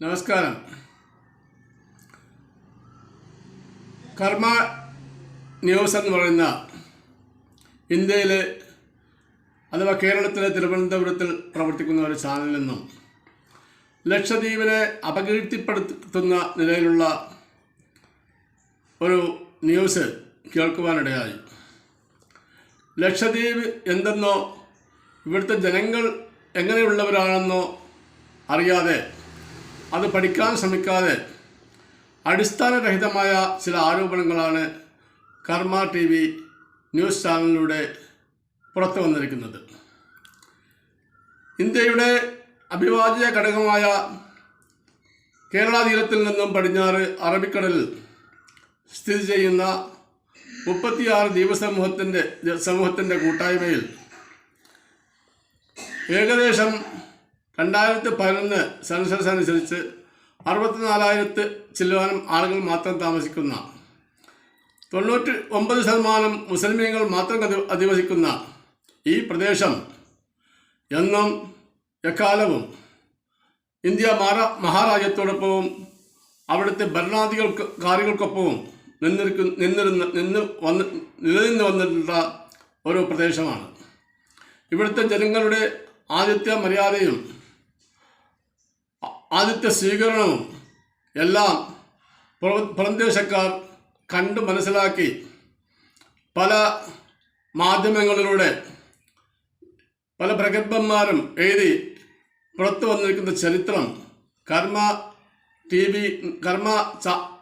നമസ്കാരം. കർമ്മ ന്യൂസ് എന്ന് പറയുന്ന ഇന്ത്യയിൽ അഥവാ കേരളത്തിലെ തിരുവനന്തപുരത്തിൽ പ്രവർത്തിക്കുന്ന ഒരു ചാനലിൽ നിന്നും ലക്ഷദ്വീപിനെ അപകീർത്തിപ്പെടുത്തുന്ന നിലയിലുള്ള ഒരു ന്യൂസ് കേൾക്കുവാനിടയായി. ലക്ഷദ്വീപ് എന്തെന്നോ ഇവിടുത്തെ ജനങ്ങൾ എങ്ങനെയുള്ളവരാണെന്നോ അറിയാതെ അത് പഠിക്കാൻ ശ്രമിക്കാതെ അടിസ്ഥാനരഹിതമായ ചില ആരോപണങ്ങളാണ് കർമ്മ ടി വി ന്യൂസ് ചാനലിലൂടെ പുറത്തു വന്നിരിക്കുന്നത്. ഇന്ത്യയുടെ അഭിവാജ്യ ഘടകമായ കേരള തീരത്തിൽ നിന്നും പടിഞ്ഞാറ് അറബിക്കടലിൽ സ്ഥിതി ചെയ്യുന്ന മുപ്പത്തിയാറ് ദ്വീപസമൂഹത്തിന്റെ സമൂഹത്തിന്റെ കൂട്ടായ്മയിൽ ഏകദേശം രണ്ടായിരത്തി പതിനൊന്ന് സെൻസസ് അനുസരിച്ച് അറുപത്തിനാലായിരത്തി ചില്ലുവാനും ആളുകൾ മാത്രം താമസിക്കുന്ന തൊണ്ണൂറ്റി ഒമ്പത് ശതമാനം മുസ്ലിമീങ്ങൾ മാത്രം അധി- അധിവസിക്കുന്ന ഈ പ്രദേശം എന്നും എക്കാലവും ഇന്ത്യ മഹാ മഹാരാജ്യത്തോടൊപ്പവും അവിടുത്തെ ഭരണാധികൾക്ക് കാര്യങ്ങൾക്കൊപ്പവും നിന്നിരിക്കു നിന്നിരുന്ന നിന്ന് വന്ന് നിലനിന്ന് വന്നിട്ടുള്ള ഒരു പ്രദേശമാണ്. ഇവിടുത്തെ ജനങ്ങളുടെ ആദിത്യ മര്യാദയും ആ- ആദിത്യ സ്വീകരണവും എല്ലാം പുറംദേശക്കാർ കണ്ട് മനസ്സിലാക്കി പല മാധ്യമങ്ങളിലൂടെ പല പ്രഗത്ഭന്മാരും എഴുതി പുറത്തു വന്നിരിക്കുന്ന ചരിത്രം കർമ്മ ടി വി കർമ്മ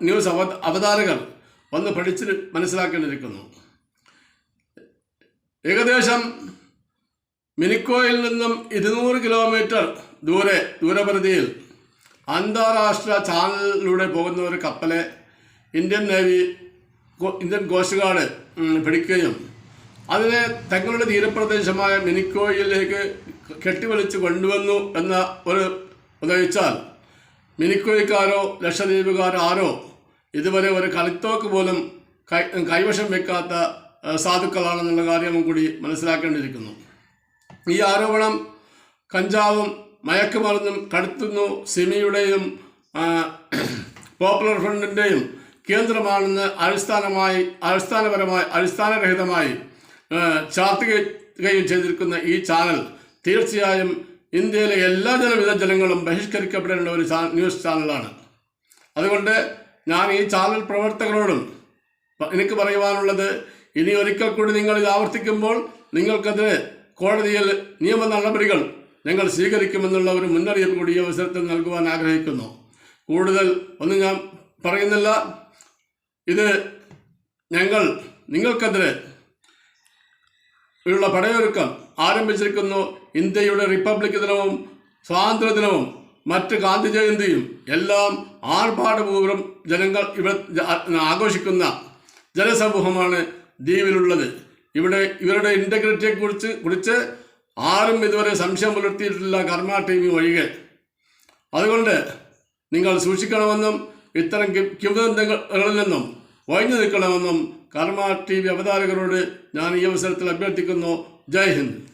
ന്യൂസ് അവ അവതാരകർ വന്ന് പഠിച്ച് മനസ്സിലാക്കേണ്ടിയിരിക്കുന്നു. ഏകദേശം മിനിക്കോയിൽ നിന്നും ഇരുന്നൂറ് കിലോമീറ്റർ ദൂരെ ദൂരപരിധിയിൽ അന്താരാഷ്ട്ര ചാനലിലൂടെ പോകുന്ന ഒരു കപ്പലെ Indian navy Indian coast guard പിടിക്കുകയും അതിനെ തങ്ങളുടെ തീരപ്രദേശമായ മിനിക്കോയിലേക്ക് കെട്ടിവലിച്ച് കൊണ്ടുവന്നു എന്ന ഒരു ഉദയിച്ചാൽ മിനിക്കോയിക്കാരോ ലക്ഷദ്വീപുകാരോ ആരോ ഇതുവരെ ഒരു കളിത്തോക്ക് പോലും കൈ കൈവശം വെക്കാത്ത സാധുക്കളാണെന്നുള്ള കാര്യവും കൂടി മനസ്സിലാക്കേണ്ടിയിരിക്കുന്നു. ഈ ആരോപണം കഞ്ചാവും മയക്കുമരുന്നും കടത്തുന്നു. സിമിയുടെയും പോപ്പുലർ ഫ്രണ്ടിന്റെയും കേന്ദ്രമാണെന്ന് അടിസ്ഥാനമായി അടിസ്ഥാനപരമായി അടിസ്ഥാനരഹിതമായി ചാർത്തുകയും ചെയ്തിരിക്കുന്ന ഈ ചാനൽ തീർച്ചയായും ഇന്ത്യയിലെ എല്ലാ ജനവിധ ജനങ്ങളും ബഹിഷ്കരിക്കപ്പെടേണ്ട ഒരു ന്യൂസ് ചാനലാണ്. അതുകൊണ്ട് ഞാൻ ഈ ചാനൽ പ്രവർത്തകരോടും എനിക്ക് പറയുവാനുള്ളത് ഇനി ഒരിക്കൽ കൂടി നിങ്ങൾ ഇത് ആവർത്തിക്കുമ്പോൾ നിങ്ങൾക്കെതിരെ കോടതിയിൽ നിയമ നടപടികൾ ഞങ്ങൾ സ്വീകരിക്കുമെന്നുള്ള ഒരു മുന്നറിയിപ്പ് കൂടി ഈ അവസരത്തിൽ നൽകുവാൻ ആഗ്രഹിക്കുന്നു. കൂടുതൽ ഒന്നും ഞാൻ പറയുന്നില്ല. ഇത് ഞങ്ങൾ നിങ്ങൾക്കെതിരെ ഉള്ള പടയൊരുക്കം ആരംഭിച്ചിരിക്കുന്നു. ഇന്ത്യയുടെ റിപ്പബ്ലിക് ദിനവും സ്വാതന്ത്ര്യ ദിനവും മറ്റ് ഗാന്ധി ജയന്തിയും എല്ലാം ആർഭാടപൂർവം ജനങ്ങൾ ഇവിടെ ആഘോഷിക്കുന്ന ജനസമൂഹമാണ് ദ്വീപിലുള്ളത്. ഇവിടെ ഇവരുടെ ഇന്റഗ്രിറ്റിയെക്കുറിച്ച് കുറിച്ച് ആരും ഇതുവരെ സംശയം പുലർത്തിയിട്ടില്ല കർമ്മ ടി വി ഒഴികെ. അതുകൊണ്ട് നിങ്ങൾ സൂക്ഷിക്കണമെന്നും ഇത്തരം കിംവദന്തങ്ങളിൽ നിന്നും ഒഴിഞ്ഞു നിൽക്കണമെന്നും കർമ്മ ടി വി അവതാരകരോട് ഞാൻ ഈ അവസരത്തിൽ അഭ്യർത്ഥിക്കുന്നു. ജയ് ഹിന്ദ്.